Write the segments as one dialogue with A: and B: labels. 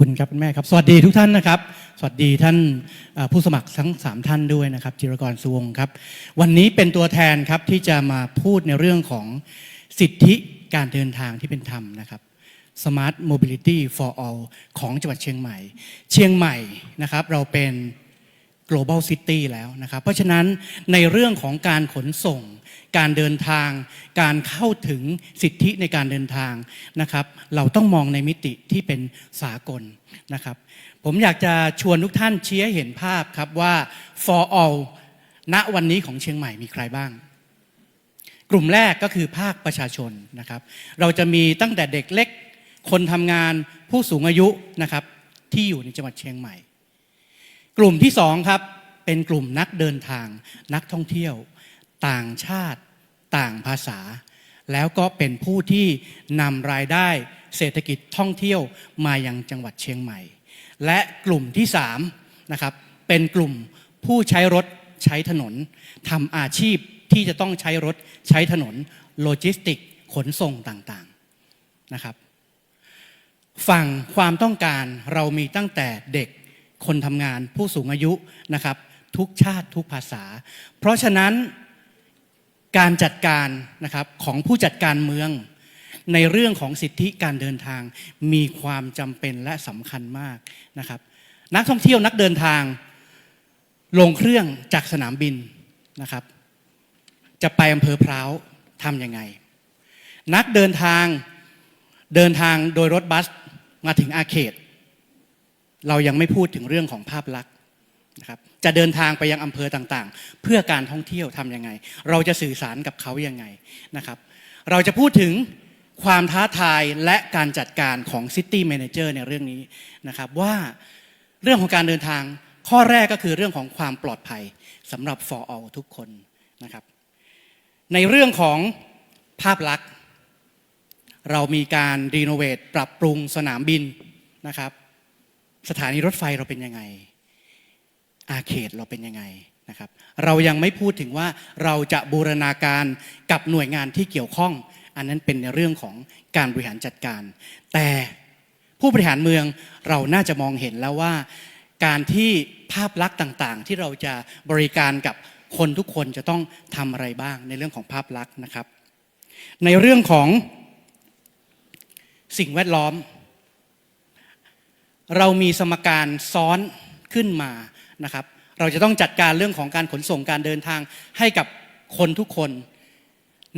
A: คุณครับคุณแม่ครับ สวัสดีทุกท่านนะครับ สวัสดีท่านผู้สมัครทั้ง 3 ท่านด้วยนะครับจิรกรสุวงครับ วันนี้เป็นตัวแทนครับที่จะมาพูดในเรื่องของสิทธิการเดินทางที่เป็นธรรมนะครับ Smart Mobility for All ของจังหวัดเชียงใหม่ เชียงใหม่นะครับเราเป็น global city แล้วนะครับ เพราะฉะนั้นในเรื่องของการขนส่ง การเดินทาง การเข้าถึงสิทธิในการเดินทางนะครับ เราต้องมองในมิติที่เป็นสากลนะครับ ผมอยากจะชวนทุกท่านเชี้ให้เห็นภาพครับว่า for all ณวันนี้ของเชียงใหม่มีใครบ้าง กลุ่มแรกก็คือภาคประชาชนนะครับ เราจะมีตั้งแต่เด็กเล็ก คนทำงานผู้สูงอายุนะครับ ที่อยู่ในจังหวัดเชียงใหม่ กลุ่มที่สองครับเป็นกลุ่มนักเดินทางนักท่องเที่ยว ต่างชาติต่างภาษา แล้วก็เป็นผู้ที่นำรายได้เศรษฐกิจท่องเที่ยวมายังจังหวัดเชียงใหม่ และกลุ่มที่สามนะครับเป็นกลุ่มผู้ใช้รถใช้ถนนทำอาชีพที่จะต้องใช้รถใช้ถนนโลจิสติกขนส่งต่างๆนะครับฝั่งความต้องการเรามีตั้งแต่เด็กคนทำงานผู้สูงอายุนะครับ ทุกชาติทุกภาษา เพราะฉะนั้น การจัดการนะครับของผู้จัดการเมือง ในเรื่องของสิทธิการเดินทางมีความจำเป็นและสำคัญมากนะครับ นักท่องเที่ยวนักเดินทาง ลงเครื่องจากสนามบินนะครับ จะไปอำเภอพร้าวทำยังไง นักเดินทางเดินทางโดยรถบัสมาถึงอาเขต เรายังไม่พูดถึงเรื่องของภาพลักษณ์ นะครับจะเดินทางไปยังอำเภอต่างๆ เพื่อการท่องเที่ยวทำยังไง เราจะสื่อสารกับเขายังไงนะครับเราจะพูดถึงความท้าทายและการจัดการของ City Manager ในเรื่องนี้นะครับว่าเรื่องของการเดินทางข้อแรกก็คือเรื่องของความปลอดภัยสำหรับ for all ทุกคนนะครับในเรื่องของภาพลักษณ์เรามีการรีโนเวทปรับปรุงสนามบินนะครับสถานีรถไฟเราเป็นยังไง อาเขตเราเป็นยังไงนะครับ เรายังไม่พูดถึงว่าเราจะบูรณาการกับหน่วยงานที่เกี่ยวข้อง อันนั้นเป็นในเรื่องของการบริหารจัดการ แต่ผู้บริหารเมืองเราน่าจะมองเห็นแล้วว่า การที่ภาพลักษณ์ต่างๆ ที่เราจะบริการกับคนทุกคนจะต้องทำอะไรบ้างในเรื่องของภาพลักษณ์นะครับ ในเรื่องของสิ่งแวดล้อม เรามีสมการซ้อนขึ้นมา นะครับ เราจะต้องจัดการเรื่องของการขนส่งการเดินทางให้กับคนทุกคน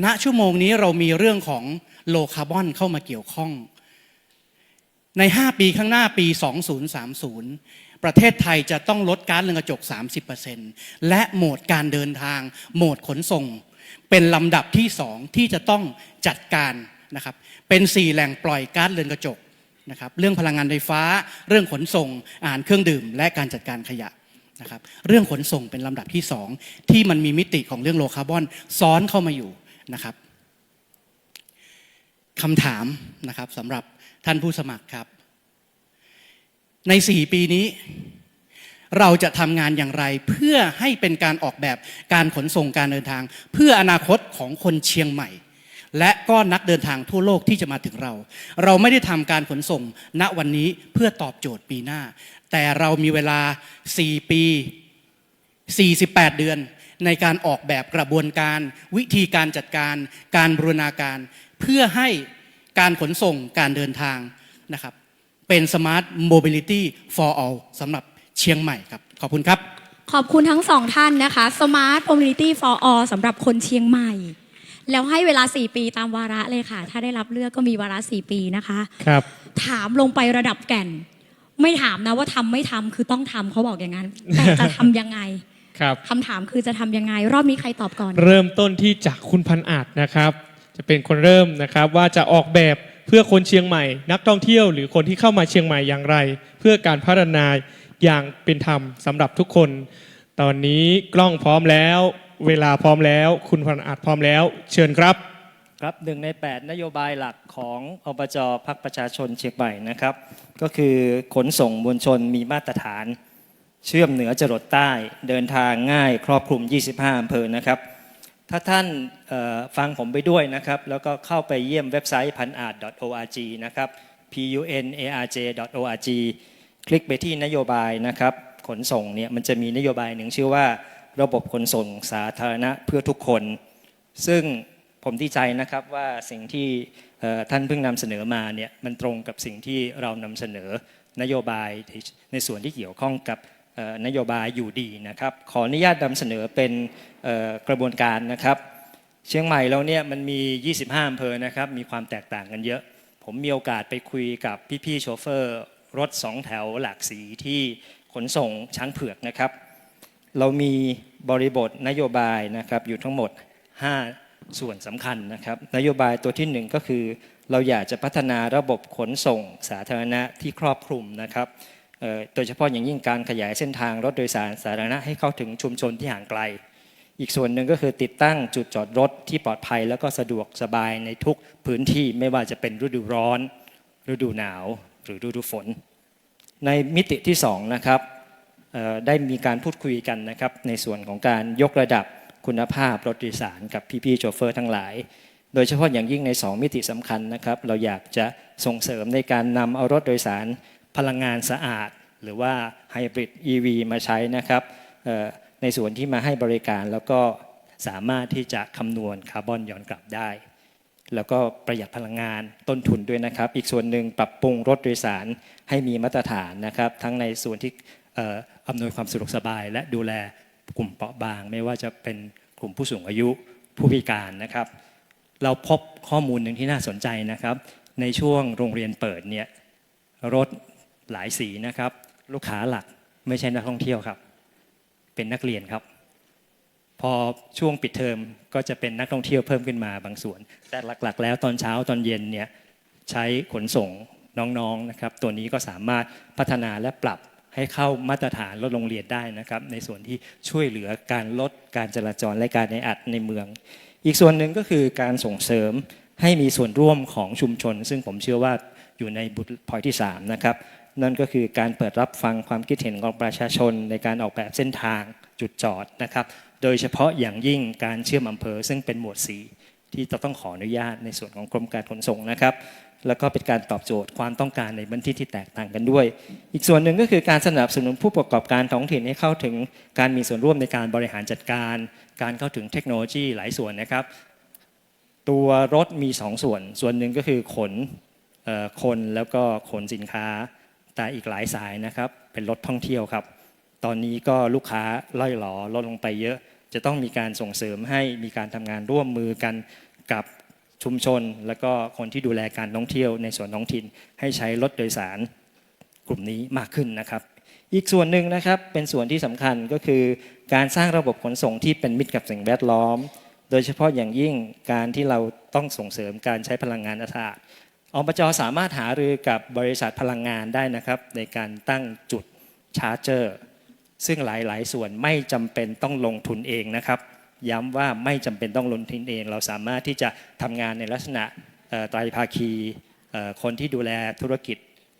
A: ณชั่วโมงนี้เรามีเรื่องของโลคาร์บอนเข้ามาเกี่ยวข้อง ใน 5 ปีข้างหน้าปี 2030 ประเทศไทยจะต้องลดก๊าซเรือนกระจก 30%และโหมดการเดินทาง โหมดขนส่ง เป็นลำดับที่สองที่จะต้องจัดการนะครับ เป็น 4 แหล่งปล่อยก๊าซเรือนกระจกนะครับเรื่องพลังงานไฟฟ้า เรื่องขนส่งอาหารเครื่องดื่ม และการจัดการขยะ นะครับเรื่องขนส่งเป็นลำดับที่สองที่มันมีมิติของเรื่องโลคาร์บอนซ้อนเข้ามาอยู่นะครับคำถามนะครับสำหรับท่านผู้สมัครครับ ใน 4 ปีนี้ เราจะทำงานอย่างไรเพื่อให้เป็นการออกแบบการขนส่งการเดินทาง เพื่ออนาคตของคนเชียงใหม่ และก็นักเดินทางทั่วโลกที่จะมาถึงเรา เราไม่ได้ทำการขนส่งณวันนี้เพื่อตอบโจทย์ปีหน้า แต่เรามีเวลา 4 ปี 48 เดือน ในการออกแบบกระบวนการ วิธีการจัดการ การบรูรณาการ เพื่อให้การขนส่งการเดินทางนะครับเป็น Smart Mobility for All สำหรับเชียงใหม่ครับ ขอบคุณครับ
B: ขอบคุณทั้งสองท่านนะคะ Smart Mobility for All สำหรับคนเชียงใหม่ แล้วให้เวลา 4 ปีตามวาระเลยค่ะ ถ้าได้รับเลือกก็มีวาระ 4 ปีนะคะ
C: ครับ
B: ถามลงไประดับแก่น ไม่ถามนะว่าทำไม่ทำคือต้องทำเขาบอกอย่างนั้น แต่จะทำยังไง
C: ครับ
B: คำถามคือจะทำยังไง รอบนี้ใครตอบก่อน
C: เริ่มต้นที่จากคุณพันอาจนะครับ จะเป็นคนเริ่มนะครับว่าจะออกแบบเพื่อคนเชียงใหม่ นักท่องเที่ยวหรือคนที่เข้ามาเชียงใหม่อย่างไร เพื่อการพัฒนาอย่างเป็นธรรมสำหรับทุกคน ตอนนี้กล้องพร้อมแล้ว เวลาพร้อมแล้ว คุณพันอาจพร้อมแล้ว เชิญครับ
D: ครับหนึ่งใน 8 นโยบายหลักของอบจพักประชาชนเชียงใหม่นะครับ ก็คือขนส่งมวลชนมีมาตรฐาน เชื่อมเหนือจรดใต้เดินทางง่ายครอบคลุม 25อำเภอนะครับ ถ้าท่านฟังผมไปด้วยนะครับ แล้วก็เข้าไปเยี่ยมเว็บไซต์พันอาจ .org นะครับ p u n a r j o r g คลิกไปที่นโยบายนะครับ ขนส่งเนี่ยมันจะมีนโยบายหนึ่งชื่อว่า ระบบขนส่งสาธารณะเพื่อทุกคน ซึ่งผมดีใจนะครับว่าสิ่งที่ท่านเพิ่งนำเสนอมาเนี่ยมันตรงกับสิ่งที่เรานำเสนอนโยบายในส่วนที่เกี่ยวข้องกับนโยบายอยู่ดีนะครับ ขออนุญาตนำเสนอเป็นกระบวนการนะครับ เชียงใหม่เราเนี่ยมันมี 25อำเภอนะครับมีความแตกต่างกันเยอะ ผมมีโอกาสไปคุยกับพี่ๆโชเฟอร์ รถสองแถวหลากสีที่ขนส่งช้างเผือกนะครับ เรามีบริบทนโยบายนะครับอยู่ทั้งหมด 5 ส่วนสำคัญนะครับ นโยบายตัวที่หนึ่งก็คือ เราอยากจะพัฒนาระบบขนส่งสาธารณะที่ครอบคลุมนะครับโดยเฉพาะอย่างยิ่งการขยายเส้นทางรถโดยสารสาธารณะให้เข้าถึงชุมชนที่ห่างไกล อีกส่วนหนึ่งก็คือติดตั้งจุดจอดรถที่ปลอดภัย แล้วก็สะดวกสบายในทุกพื้นที่ไม่ว่าจะเป็นฤดูร้อน ฤดูหนาว หรือฤดูฝน ในมิติที่สองนะครับ ได้มีการพูดคุยกันนะครับในส่วนของการยกระดับคุณภาพรถโดยสารกับพี่ๆโชเฟอร์ทั้งหลาย โดยเฉพาะอย่างยิ่งใน 2 มิติสำคัญนะครับ เราอยากจะส่งเสริมในการนำเอารถโดยสารพลังงานสะอาด หรือว่าไฮบริด EV มาใช้นะครับในส่วนที่มาให้บริการแล้วก็สามารถที่จะคำนวณคาร์บอนย้อนกลับได้ แล้วก็ประหยัดพลังงานต้นทุนด้วยนะครับ อีกส่วนหนึ่งปรับปรุงรถโดยสารให้มีมาตรฐานนะครับ ทั้งในส่วนที่ อำนวยความสะดวกสบาย และดูแลกลุ่มเปราะบาง ไม่ว่าจะเป็นกลุ่มผู้สูงอายุผู้พิการนะครับ เราพบข้อมูลหนึ่งที่น่าสนใจนะครับ ในช่วงโรงเรียนเปิดเนี่ยรถหลายสีนะครับ ลูกค้าหลักไม่ใช่นักท่องเที่ยวครับ เป็นนักเรียนครับ พอช่วงปิดเทอมก็จะเป็นนักท่องเที่ยวเพิ่มขึ้นมาบางส่วน แต่หลักๆ แล้วตอนเช้าตอนเย็นเนี่ยใช้ขนส่งน้องๆนะครับ ตัวนี้ก็สามารถพัฒนาและปรับ ให้เข้ามาตรฐานรถโรงเรียนได้นะครับ ในส่วนที่ช่วยเหลือการลดการจราจรและการในอัดในเมือง อีกส่วนหนึ่งก็คือการส่งเสริมให้มีส่วนร่วมของชุมชน ซึ่งผมเชื่อว่าอยู่ในบุตพอยที่3นะครับนั่นก็คือการเปิดรับฟังความคิดเห็นของประชาชนในการออกแบบเส้นทางจุดจอดนะครับ โดยเฉพาะอย่างยิ่งการเชื่อมอำเภอ ซึ่งเป็นหมวดสีที่จะต้องขออนุญาตในส่วนของกรมการขนส่งนะครับ แล้วก็เป็นการตอบโจทย์ความต้องการในพื้นที่ที่แตกต่างกันด้วย อีกส่วนหนึ่งก็คือการสนับสนุนผู้ประกอบการท้องถิ่นให้เข้าถึงการมีส่วนร่วมในการบริหารจัดการ การเข้าถึงเทคโนโลยีหลายส่วนนะครับ ตัวรถมีสองส่วน ส่วนหนึ่งก็คือขนคนแล้วก็ขนสินค้า แต่อีกหลายสายนะครับ เป็นรถท่องเที่ยวครับ ตอนนี้ก็ลูกค้าล่อยหลอลดลงไปเยอะ จะต้องมีการส่งเสริมให้มีการทำงานร่วมมือกันกับ ชุมชน แล้วก็คนที่ดูแลการท่องเที่ยวในส่วนท้องถิ่น ให้ใช้รถโดยสารกลุ่มนี้มากขึ้นนะครับ อีกส่วนหนึ่งนะครับเป็นส่วนที่สำคัญก็คือ การสร้างระบบขนส่งที่เป็นมิตรกับสิ่งแวดล้อม โดยเฉพาะอย่างยิ่งการที่เราต้องส่งเสริมการใช้พลังงานสะอาดอบจสามารถหารือกับบริษัทพลังงานได้นะครับ ในการตั้งจุดชาร์จเจอร์ซึ่งหลาย ๆ ส่วนไม่จำเป็นต้องลงทุนเองนะครับ ย้ำว่าไม่จำเป็นต้องลงทุนเอง เราสามารถที่จะทำงานในลักษณะไตรภาคีคนที่ดูแลธุรกิจ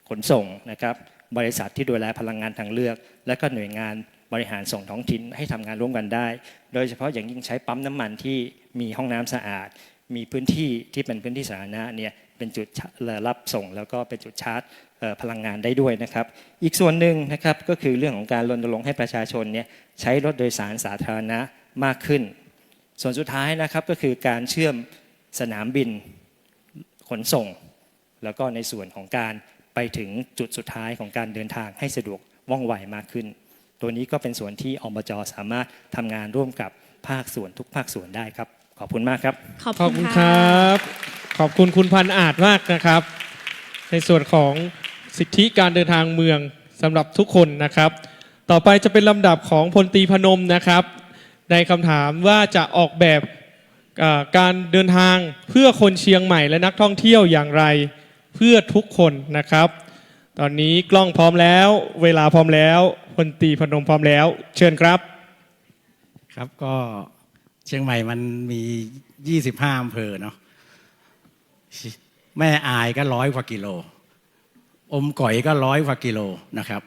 D: ขนส่งนะครับ บริษัทที่ดูแลพลังงานทางเลือก และก็หน่วยงานบริหารส่งท้องถิ่นให้ทำงานร่วมกันได้ โดยเฉพาะอย่างยิ่งใช้ปั๊มน้ำมันที่มีห้องน้ำสะอาด มีพื้นที่ที่เป็นพื้นที่สาธารณะเนี่ยเป็นจุดรับส่ง แล้วก็เป็นจุดชาร์จพลังงานได้ด้วยนะครับ อีกส่วนหนึ่งนะครับก็คือเรื่องของการรณรงค์ให้ประชาชนเนี่ยใช้รถโดยสารสาธารณะ มากขึ้น ส่วนสุดท้ายนะครับก็คือการเชื่อมสนามบินขนส่ง แล้วก็ในส่วนของการไปถึงจุดสุดท้ายของการเดินทางให้สะดวกว่องไวมากขึ้น ตัวนี้ก็เป็นส่วนที่อบจสามารถทำงานร่วมกับภาคส่วนทุกภาคส่วนได้ครับ ขอบคุณมากครับ
B: ขอบ
C: ขอบ
B: คุ
C: คุณณ
B: ค่ะ
C: ครับ ขอบคุณคุณพันอาจมากนะครับ ในส่วนของสิทธิการเดินทางเมืองสำหรับทุกคนนะครับ ต่อไปจะเป็นลำดับของพลตรีพนมนะครับ ในคำถามว่าจะออกแบบการเดินทางเพื่อคนเชียงใหม่และนักท่องเที่ยวอย่างไรเพื่อทุกคนนะครับ ตอนนี้กล้องพร้อมแล้ว เวลาพร้อมแล้วพลตีพนมพร้อมแล้ว เชิญครับ
E: ครับก็เชียงใหม่มันมี 25อำเภอเนาะแม่อายก็ร้อยกว่ากิโล อมก่อยก็ร้อยกว่ากิโลนะครับ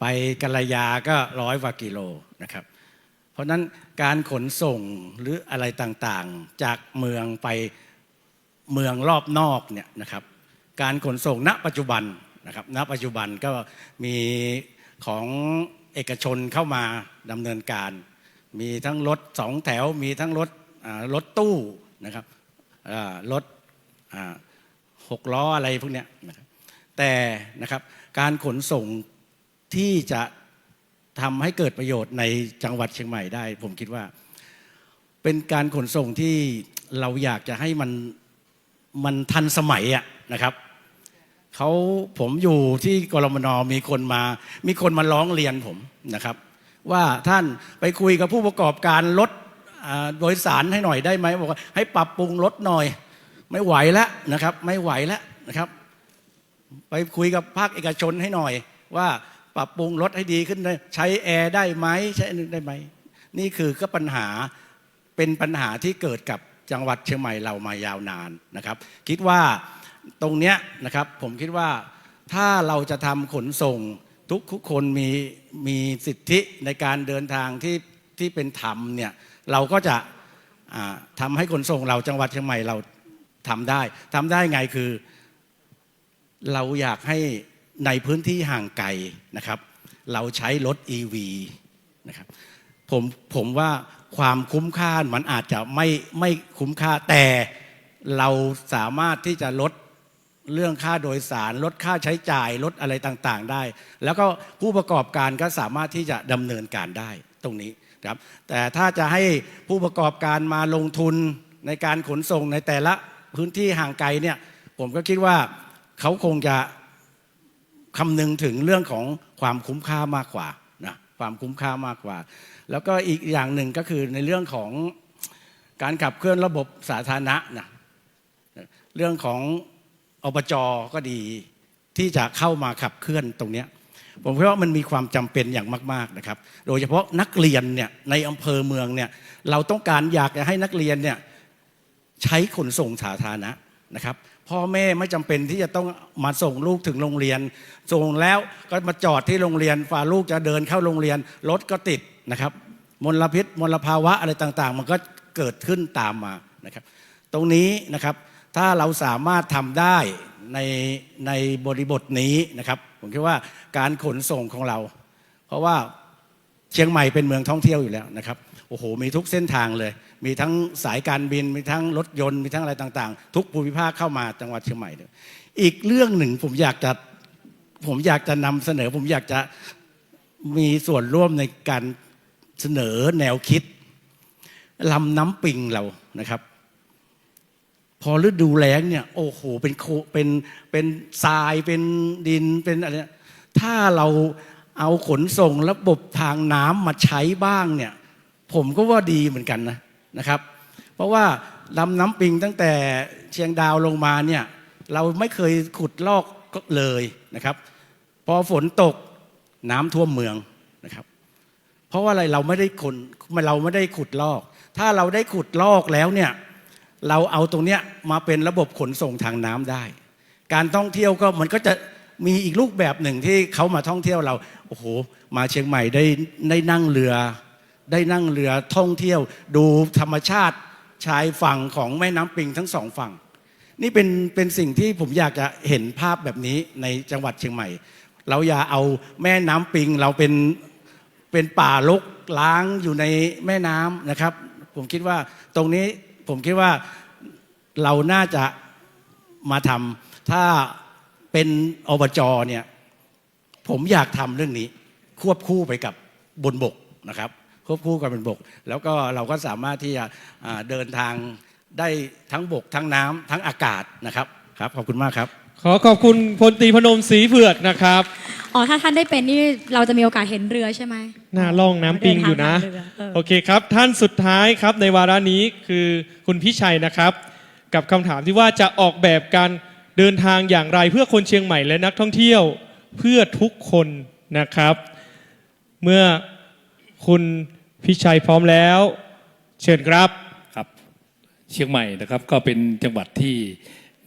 E: ไปกัลยาก็ร้อยกว่ากิโลนะครับ เพราะนั้นการขนส่งหรืออะไรต่างๆ จากเมืองไปเมืองรอบนอกเนี่ยนะครับการขนส่งณปัจจุบันนะครับณปัจจุบันก็มีของเอกชนเข้ามาดำเนินการ มีทั้งรถสองแถวมีทั้งรถรถตู้นะครับรถหกล้ออะไรพวกเนี้ยนะครับแต่นะครับการขนส่งที่จะ ทำให้เกิดประโยชน์ในจังหวัดเชียงใหม่ได้ ผมคิดว่า เป็นการขนส่งที่เราอยากจะให้มันมันทันสมัยอะนะครับเขาผมอยู่ที่กรมนมีคนมา มีคนมาร้องเรียนผมนะครับ ว่าท่านไปคุยกับผู้ประกอบการรถโดยสารให้หน่อยได้ไหมบอกว่าให้ปรับปรุงรถหน่อย ไม่ไหวแล้วนะครับ ไม่ไหวแล้วนะครับ ไปคุยกับภาคเอกชนให้หน่อยว่า ปรับปรุงรถให้ดีขึ้นได้ใช้แอร์ได้ไหมใช้นึงได้ไหมนี่คือก็ปัญหาเป็นปัญหาที่เกิดกับจังหวัดเชียงใหม่เรามายาวนานนะครับ คิดว่าตรงเนี้ยนะครับผมคิดว่าถ้าเราจะทำขนส่งทุกทุกคนมีมีสิทธิในการเดินทางที่ที่เป็นธรรมเนี่ยเราก็จะอ่าทำให้ขนส่งเราจังหวัดเชียงใหม่เราทำได้ทำได้ไงคือ เราอยากให้ ในพื้นที่ห่างไกลนะครับ เราใช้รถ EV นะครับผมผมว่าความคุ้มค่ามันอาจจะไม่ไม่คุ้มค่าแต่เราสามารถที่จะลดเรื่องค่าโดยสาร ลดค่าใช้จ่ายลดอะไรต่างๆ ได้ แล้วก็ผู้ประกอบการก็สามารถที่จะดำเนินการได้ตรงนี้ครับแต่ถ้าจะให้ผู้ประกอบการมาลงทุนในการขนส่งในแต่ละพื้นที่ห่างไกลเนี่ยผมก็คิดว่าเขาคงจะ คำนึงถึงเรื่องของความคุ้มค่ามากกว่านะความคุ้มค่ามากกว่า แล้วก็อีกอย่างหนึ่งก็คือในเรื่องของการขับเคลื่อนระบบสาธารณะนะเรื่องของอบจก็ดีที่จะเข้ามาขับเคลื่อนตรงนี้ผมคิดว่ามันมีความจำเป็นอย่างมาก ๆนะครับ โดยเฉพาะนักเรียนเนี่ยในอำเภอเมืองเนี่ยเราต้องการอยากจะให้นักเรียนเนี่ยใช้ขนส่งสาธารณะ นะครับพ่อแม่ไม่จำเป็นที่จะต้องมาส่งลูกถึงโรงเรียน ส่งแล้วก็มาจอดที่โรงเรียนฝ่าลูกจะเดินเข้าโรงเรียนรถก็ติดนะครับมลพิษมลภาวะอะไรต่างๆ มันก็เกิดขึ้นตามมานะครับ ตรงนี้นะครับถ้าเราสามารถทำได้ในในบริบทนี้นะครับ ผมคิดว่าการขนส่งของเรา เพราะว่าเชียงใหม่เป็นเมืองท่องเที่ยวอยู่แล้วนะครับโอ้โหมีทุกเส้นทางเลย มีทั้งสายการบิน มีทั้งรถยนต์ มีทั้งอะไรต่าง ๆ ทุกภูมิภาคเข้ามาจังหวัดเชียงใหม่เลยอีกเรื่องหนึ่งผมอยากจะผมอยากจะนำเสนอ ผมอยากจะมีส่วนร่วมในการเสนอแนวคิดลำน้ำปิงเรานะครับ พอฤดูแล้งเนี่ย โอ้โหเป็นโคเป็นเป็นทรายเป็นดินเป็นอะไรถ้าเราเอาขนส่งระบบทางน้ำมาใช้บ้างเนี่ย ผมก็ว่าดีเหมือนกันนะ นะครับ เพราะว่าลำน้ำปิงตั้งแต่เชียงดาวลงมาเนี่ยเราไม่เคยขุดลอกเลยนะครับ พอฝนตกน้ำท่วมเมืองนะครับ เพราะว่าอะไรเราไม่ได้คนเราไม่ได้ขุดลอก ถ้าเราได้ขุดลอกแล้วเนี่ยเราเอาตรงเนี้ยมาเป็นระบบขนส่งทางน้ำได้ การท่องเที่ยวก็มันก็จะมีอีกรูปแบบหนึ่งที่เขามาท่องเที่ยวเรา โอ้โห มาเชียงใหม่ได้ได้นั่งเรือ ได้นั่งเรือท่องเที่ยว ดูธรรมชาติชายฝั่งของแม่น้ำปิงทั้งสองฝั่ง นี่เป็นเป็นสิ่งที่ผมอยากจะเห็นภาพแบบนี้ในจังหวัดเชียงใหม่ เราอย่าเอาแม่น้ำปิงเราเป็นเป็นป่ารกล้างอยู่ในแม่น้ำนะครับ ผมคิดว่าตรงนี้ผมคิดว่าเราน่าจะมาทำถ้าเป็นอบจเนี่ยผมอยากทำเรื่องนี้ ควบคู่ไปกับบนบกนะครับ ควบคู่กับบนบก แล้วก็เราก็สามารถที่จะอ่าเดินทางได้ทั้งบกทั้งน้ำทั้งอากาศนะครับครับขอบคุณมากครับ
C: ขอขอบคุณพลตรีพนมศรีเผือกนะครับ
B: อ๋อถ้าท่านได้เป็นนี่เราจะมีโอกาสเห็นเรือใช่ไหม
C: หน้าล่องน้ำปิงอยู่นะ
B: เดินทางผ่านเรือเออ
C: โอเคครับ ท่านสุดท้ายครับในวาระนี้คือคุณพิชัยนะครับ กับคำถามที่ว่าจะออกแบบการเดินทางอย่างไรเพื่อคนเชียงใหม่และนักท่องเที่ยวเพื่อทุกคนนะครับ เมื่อ คุณพิชัยพร้อมแล้ว เชิญครับ
F: ครับ เชียงใหม่นะครับ ก็เป็นจังหวัดที่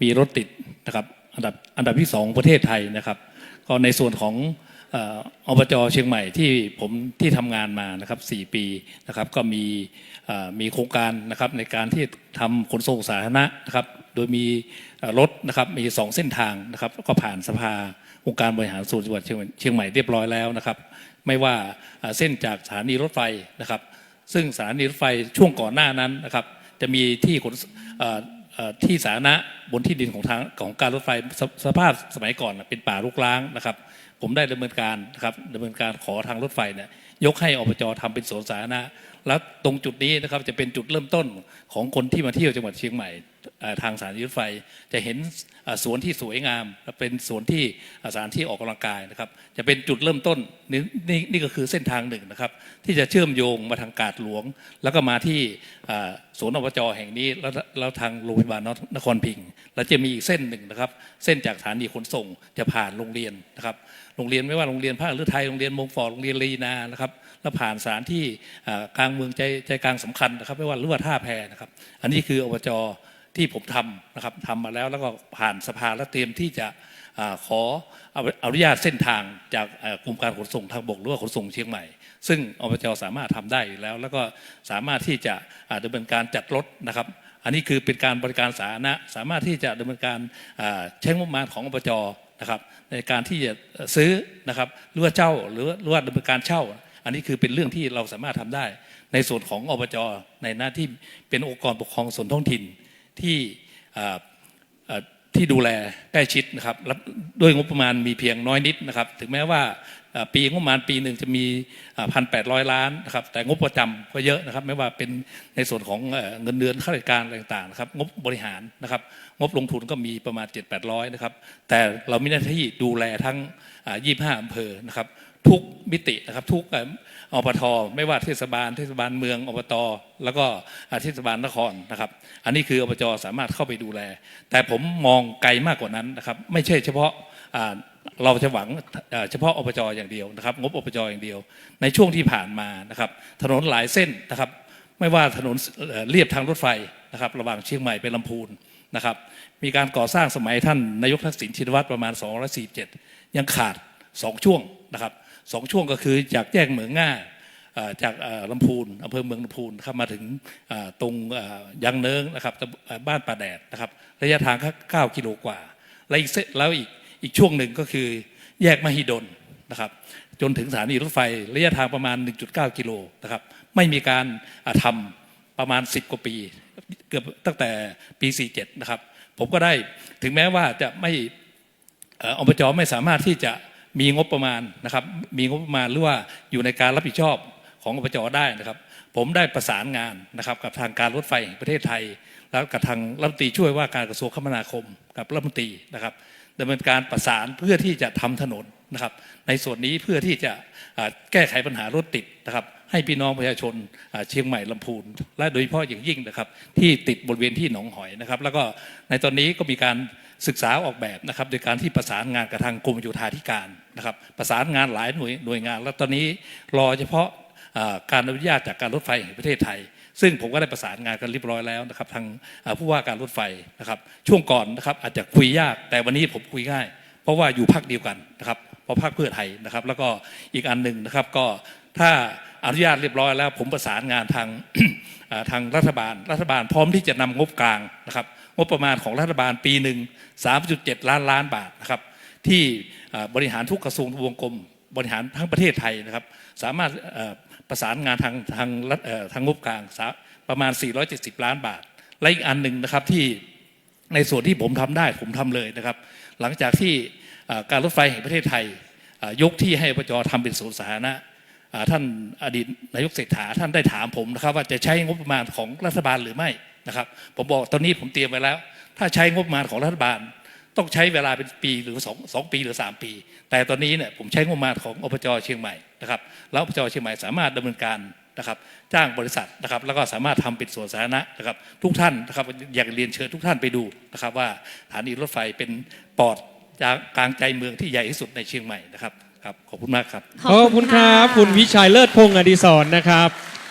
F: มีรถติดนะครับอันดับอันดับที่สองของประเทศไทยนะครับ ก็ในส่วนของอบจเชียงใหม่ที่ผมที่ทำงานมานะครับ4ปีนะครับก็มีมีโครงการนะครับในการที่ทำขนส่งสาธารณะนะครับโดยมีรถนะครับมีสองเส้นทางนะครับก็ผ่านสภาองค์การบริหารส่วนจังหวัดเชียงใหม่เรียบร้อยแล้วนะครับ ไม่ว่าเส้นจากสถานีรถไฟนะครับ ซึ่งสถานีรถไฟช่วงก่อนหน้านั้นนะครับ จะมีที่ขนที่สาธารณะบนที่ดินของทางของการรถไฟสสภาพสมัยก่อนเป็นป่ารกร้างนะครับ ผมได้ดำเนินการนะครับดำเนินการขอทางรถไฟเนี่ย ยกให้อบจทำเป็นสวนสาธารณะแล้วตรงจุดนี้นะครับจะเป็นจุดเริ่มต้นของคนที่มาเที่ยวจังหวัดเชียงใหม่ทางสถานีรถไฟ จะเห็นสวนที่สวยงามและเป็นสวนที่สถานที่ออกกำลังกายนะครับ จะเป็นจุดเริ่มต้นนี่นี่นี่ก็คือเส้นทางหนึ่งนะครับ ที่จะเชื่อมโยงมาทางกาดหลวง แล้วก็มาที่สวนอบจแห่งนี้แล้วแล้วทางโรงพยาบาลนครพิงค์แล้วจะมีอีกเส้นหนึ่งนะครับ เส้นจากสถานีขนส่งจะผ่านโรงเรียนนะครับ โรงเรียนไม่ว่าโรงเรียนภาคฤทัยโรงเรียนมงฟอร์ดโรงเรียนลีนานะครับแล้วผ่านสถานที่กลางเมืองใจใจกลางสำคัญนะครับไม่ว่ารั่วท่าแพนะครับ อันนี้คืออบจที่ผมทำนะครับทำมาแล้วแล้วก็ผ่านสภาและเตรียมที่จะขออนุญาตเส้นทางจากกรมการขนส่งทางบกหรือว่าขนส่งเชียงใหม่ ซึ่งอบจสามารถทำได้อยู่แล้ว แล้วก็สามารถที่จะอ่าดำเนินการจัดรถนะครับอันนี้คือเป็นการบริการสาธารณะสามารถที่จะดำเนินการใช้งบประมาณของอบจ นะครับในการที่จะซื้อนะครับหรือว่าเจ้าหรือว่าหรือว่าดำเนินการเช่า อันนี้คือเป็นเรื่องที่เราสามารถทำได้ ในส่วนของอบจในหน้าที่เป็นองค์กรปกครองส่วนท้องถิ่นที่ ที่ดูแลใกล้ชิดนะครับด้วยงบประมาณมีเพียงน้อยนิดนะครับ ถึงแม้ว่าปีงบประมาณปีหนึ่งจะมีพันแปดร้อยล้านนะครับ แต่งบประจำก็เยอะนะครับ ไม่ว่าเป็นในส่วนของเงินเดือนข้าราชการอะไรต่างๆนะครับ งบบริหารนะครับ งบลงทุนก็มีประมาณ7 8 0 0นะครับ แต่เรามีหน้าที่ดูแลทั้งยี่ห้าอำเภอนะครับ ทุกมิตินะครับทุกอ่ออปทไม่ว่าเทศบาล เทศบาลเมืองอบตแล้วก็อ่าเทศบาลนครนะครับ อันนี้คืออบจสามารถเข้าไปดูแล แต่ผมมองไกลมากกว่านั้นนะครับไม่ใช่เฉพาะเราจะหวังเฉพาะอบจอย่างเดียวนะครับ งบอบจอย่างเดียว ในช่วงที่ผ่านมานะครับ ถนนหลายเส้นนะครับ ไม่ว่าถนนเอ่อเลียบทางรถไฟนะครับ ระหว่างเชียงใหม่ไปลำพูนนะครับ มีการก่อสร้างสมัยท่านนายกทักษิณชินวัตรประมาณ 247 ยังขาด 2 ช่วงนะครับ สองช่วงก็คือจากแยกเหมืองง่าจากลำพูนอำเภอเมืองลำพูนครับมาถึงตรงยางเนิงนะครับบ้านป่าแดดนะครับระยะทางแค่9กิโลกว่า แล้วอีกแล้วอีกอีกช่วงหนึ่งก็คือแยกมหิดลนะครับจนถึงสถานีรถไฟระยะทางประมาณ 1.9 กิโลนะครับไม่มีการอ่าทำประมาณ 10 กว่าปีเกือบตั้งแต่ปี 47 นะครับ ผมก็ได้ถึงแม้ว่าจะไม่อออบจไม่สามารถที่จะ มีงบประมาณนะครับ มีงบประมาณหรือว่าอยู่ในการรับผิดชอบของอบจได้นะครับ ผมได้ประสานงานนะครับกับทางการรถไฟแห่งประเทศไทย แล้วกับทางรัฐมนตรีช่วยว่าการกระทรวงคมนาคมกับรัฐมนตรีนะครับดำเนินการประสานเพื่อที่จะทำถนนนะครับ ในส่วนนี้เพื่อที่จะแก้ไขปัญหารถติดนะครับ ให้พี่น้องประชาชนเชียงใหม่ลำพูน และโดยเฉพาะอย่างยิ่งนะครับ ที่ติดบริเวณที่หนองหอยนะครับ แล้วก็ในตอนนี้ก็มีการ ศึกษาออกแบบนะครับโดยการที่ประสานงานกับทางกรมโยธาธิการนะครับประสานงานหลายหน่วยหน่วยงาน แล้วตอนนี้รอเฉพาะการอนุญาตจากการรถไฟแห่งประเทศไทย ซึ่งผมก็ได้ประสานงานกันเรียบร้อยแล้วนะครับทางผู้ว่าการรถไฟนะครับช่วงก่อนนะครับอาจจะคุยยากแต่วันนี้ผมคุยง่าย เพราะว่าอยู่พักเดียวกันนะครับเพราะพักเพื่อไทยนะครับ แล้วก็อีกอันหนึ่งนะครับก็ถ้าอนุญาตเรียบร้อยแล้ว ผมประสานงานทางทางรัฐบาล รัฐบาลพร้อมที่จะนำงบกลางนะครับ งบประมาณของรัฐบาลปีหนึ่ง3.7 ล้านล้านบาทนะครับที่บริหารทุกกระทรวงทวงกรมบริหารทั้งประเทศไทยนะครับ สามารถประสานงานทางทางรัฐทางงบกลางสาประมาณ 470 ล้านบาท และอีกอันหนึ่งนะครับที่ในส่วนที่ผมทำได้ผมทำเลยนะครับ หลังจากที่การรถไฟแห่งประเทศไทย ยกที่ให้อบจทำเป็นสวนสาธารณะท่านอดีตนายกเศรษฐาท่านได้ถามผมนะครับ ว่าจะใช้งบประมาณของรัฐบาลหรือไม่ นะครับผมบอกตอนนี้ผมเตรียมไว้แล้ว ถ้าใช้งบประมาณของรัฐบาล ต้องใช้เวลาเป็นปีหรือสองสองปีหรือสามปี แต่ตอนนี้เนี่ยผมใช้งบประมาณของอบจเชียงใหม่นะครับแล้วอบจเชียงใหม่สามารถดำเนินการนะครับจ้างบริษัทนะครับแล้วก็สามารถทำเป็นสวนสาธารณะนะครับทุกท่านนะครับอยากเรียนเชิญทุกท่านไปดูนะครับว่าสถานีรถไฟเป็นปอดกลางใจเมืองที่ใหญ่ที่สุดในเชียงใหม่นะครับครับขอบคุณมากครับ
C: ขอบคุณครับ คุณวิชัยเลิศพงศ์อดิศรนะครับ